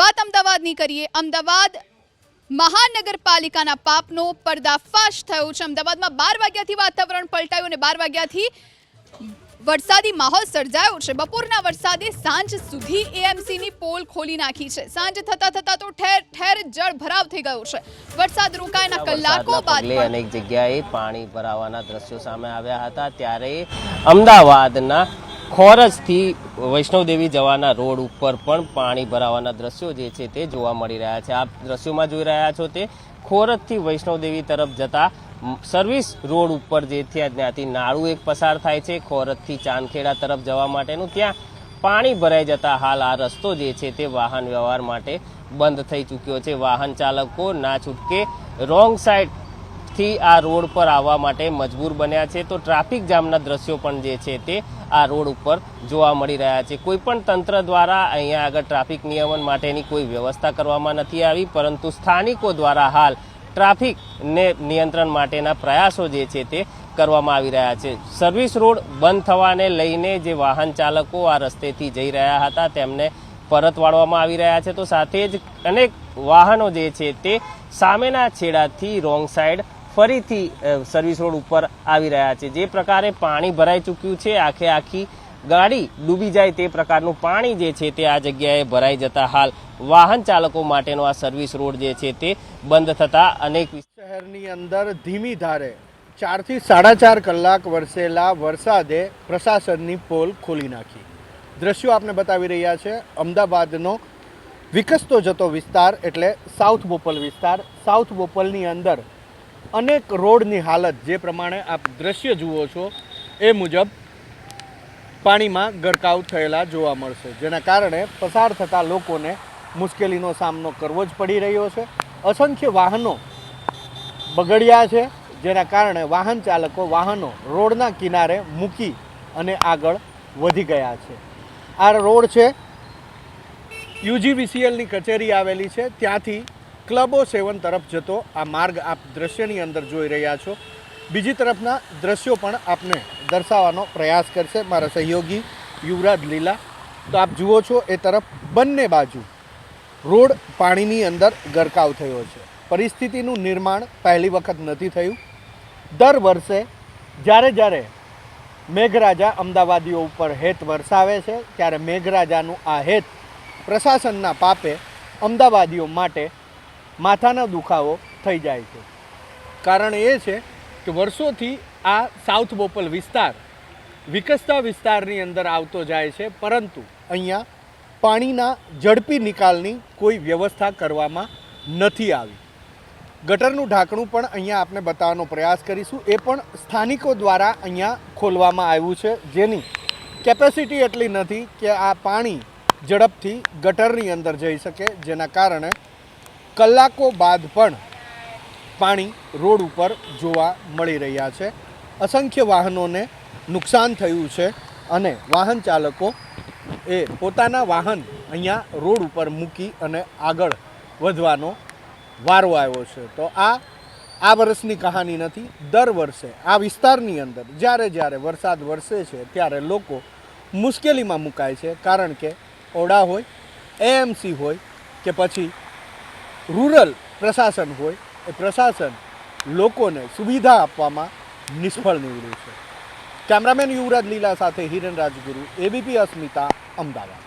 વાત અમદાવાદની કરીએ. અમદાવાદ મહાનગરપાલિકાના પાપનો પર્દાફાશ થયો છે. અમદાવાદમાં બાર વાગ્યાથી વાતાવરણ પલટાયું અને બાર વાગ્યાથી વરસાદી માહોલ સર્જાયો છે. બપોરના વરસાદે સાંજ સુધી એએમસીની પોલ ખોલી નાખી છે. સાંજ થતા થતા તો ઠેર ઠેર જળ ભરાવ થઈ ગયો છે. વરસાદ રોકાયાના કલાકો બાદ અનેક જગ્યાએ પાણી ભરાવાના દ્રશ્યો સામે આવ્યા હતા. ત્યારે અમદાવાદના ખોરજથી વૈષ્ણવદેવી જવાના રોડ ઉપર પણ પાણી ભરાવાના દ્રશ્યો જે છે તે જોવા મળી રહ્યા છે. આપ દ્રશ્યોમાં જોઈ રહ્યા છો તે ખોરજથી વૈષ્ણવદેવી તરફ જતા સર્વિસ રોડ ઉપર જે છે ત્યાંથી નાળું એક પસાર થાય છે. ખોરજથી ચાંદખેડા તરફ જવા માટેનું ત્યાં પાણી ભરાઈ જતા હાલ આ રસ્તો જે છે તે વાહન વ્યવહાર માટે બંધ થઈ ચૂક્યો છે. વાહન ચાલકો ના છૂટકે રોંગ સાઈડ થી આ રોડ પર આવવા માટે મજબૂર બન્યા છે. તો ટ્રાફિક જામના દ્રશ્યો પણ જે છે તે આ રોડ ઉપર જોવા મળી રહ્યા છે. કોઈપણ તંત્ર દ્વારા અહીંયા આગળ ટ્રાફિક નિયમન માટેની કોઈ વ્યવસ્થા કરવામાં નથી આવી, પરંતુ સ્થાનિકો દ્વારા હાલ ટ્રાફિકને નિયંત્રણ માટેના પ્રયાસો જે છે તે કરવામાં આવી રહ્યા છે. સર્વિસ રોડ બંધ થવાને લઈને જે વાહન ચાલકો આ રસ્તેથી જઈ રહ્યા હતા, તેમને પરત વાળવામાં આવી રહ્યા છે. તો સાથે જ અનેક વાહનો જે છે તે સામેના છેડાથી રોંગ સાઈડ ફરીથી સર્વિસ રોડ ઉપર આવી રહ્યા છે. જે પ્રકારે પાણી ભરાઈ ચૂક્યું છે, આખે આખી ગાડી ડૂબી જાય તે પ્રકારનું પાણી જે છે તે આ જગ્યાએ ભરાઈ જતા હાલ વાહન ચાલકો માટેનો આ સર્વિસ રોડ જે છે તે બંધ થતા અનેક શહેરની અંદર ધીમી ધારે ચારથી સાડા ચાર કલાક વરસેલા વરસાદે પ્રશાસનની પોલ ખોલી નાખી. દ્રશ્યો આપને બતાવી રહ્યા છે. અમદાવાદનો વિકસતો જતો વિસ્તાર એટલે સાઉથ બોપલ વિસ્તાર. સાઉથ બોપલની અંદર અનેક રોડની હાલત જે પ્રમાણે આપ દ્રશ્ય જુઓ છો, એ મુજબ પાણીમાં ગરકાવ થયેલા જોવા મળશે. જેના કારણે પસાર થતા લોકોને મુશ્કેલીનો સામનો કરવો જ પડી રહ્યો છે. અસંખ્ય વાહનો બગડ્યા છે, જેના કારણે વાહન ચાલકો વાહનો રોડના કિનારે મૂકી અને આગળ વધી ગયા છે. આ રોડ છે યુજીવીસીએલની કચેરી આવેલી છે. ત્યાંથી ક્લબો સેવન તરફ જતો આ માર્ગ આપ દ્રશ્યની અંદર જોઈ રહ્યા છો. બીજી તરફના દ્રશ્યો પણ આપને દર્શાવવાનો પ્રયાસ કરશે મારા સહયોગી યુવરાજ લીલા. તો આપ જુઓ છો, એ તરફ બંને બાજુ રોડ પાણીની અંદર ગરકાવ થયો છે. પરિસ્થિતિનું નિર્માણ પહેલી વખત નથી થયું. દર વર્ષે જ્યારે જ્યારે મેઘરાજા અમદાવાદીઓ ઉપર હેત વરસાવે છે, ત્યારે મેઘરાજાનું આ હેત પ્રશાસનના પાપે અમદાવાદીઓ માટે માથાનો દુખાવો થઈ જાય છે. કારણ એ છે કે વર્ષોથી આ સાઉથ બોપલ વિસ્તાર વિકસતા વિસ્તારની અંદર આવતો જાય છે, પરંતુ અહીંયા પાણીના ઝડપી નિકાલની કોઈ વ્યવસ્થા કરવામાં નથી આવી. ગટરનું ઢાંકણું પણ અહીંયા આપણે બતાવવાનો પ્રયાસ કરીશું. એ પણ સ્થાનિકો દ્વારા અહીંયા ખોલવામાં આવ્યું છે, જેની કેપેસિટી એટલી નથી કે આ પાણી ઝડપથી ગટરની અંદર જઈ શકે, જેના કારણે કલાકો બાદ પણ પાણી રોડ ઉપર જોવા મળી રહ્યા છે. અસંખ્ય વાહનોને નુકસાન થયું છે અને વાહન ચાલકો એ પોતાના વાહન અહીંયા રોડ ઉપર મૂકી અને આગળ વધવાનો વારો આવ્યો છે. તો આ આ વર્ષની કહાની નથી, દર વર્ષે, આ વિસ્તારની અંદર, જ્યારે જ્યારે વરસાદ વરસે છે, ત્યારે લોકો મુશ્કેલીમાં મુકાય છે. કારણ કે ઓડા હોય, એએમસી હોય કે પછી રૂરલ પ્રશાસન હોય એ પ્રશાસન લોકોને સુવિધા આપવામાં નિષ્ફળ નીવડ્યું છે. કેમેરામેન યુવરાજ લીલા સાથે હિરણ રાજગુરુ એબીપી અસ્મિતા, અમદાવાદ.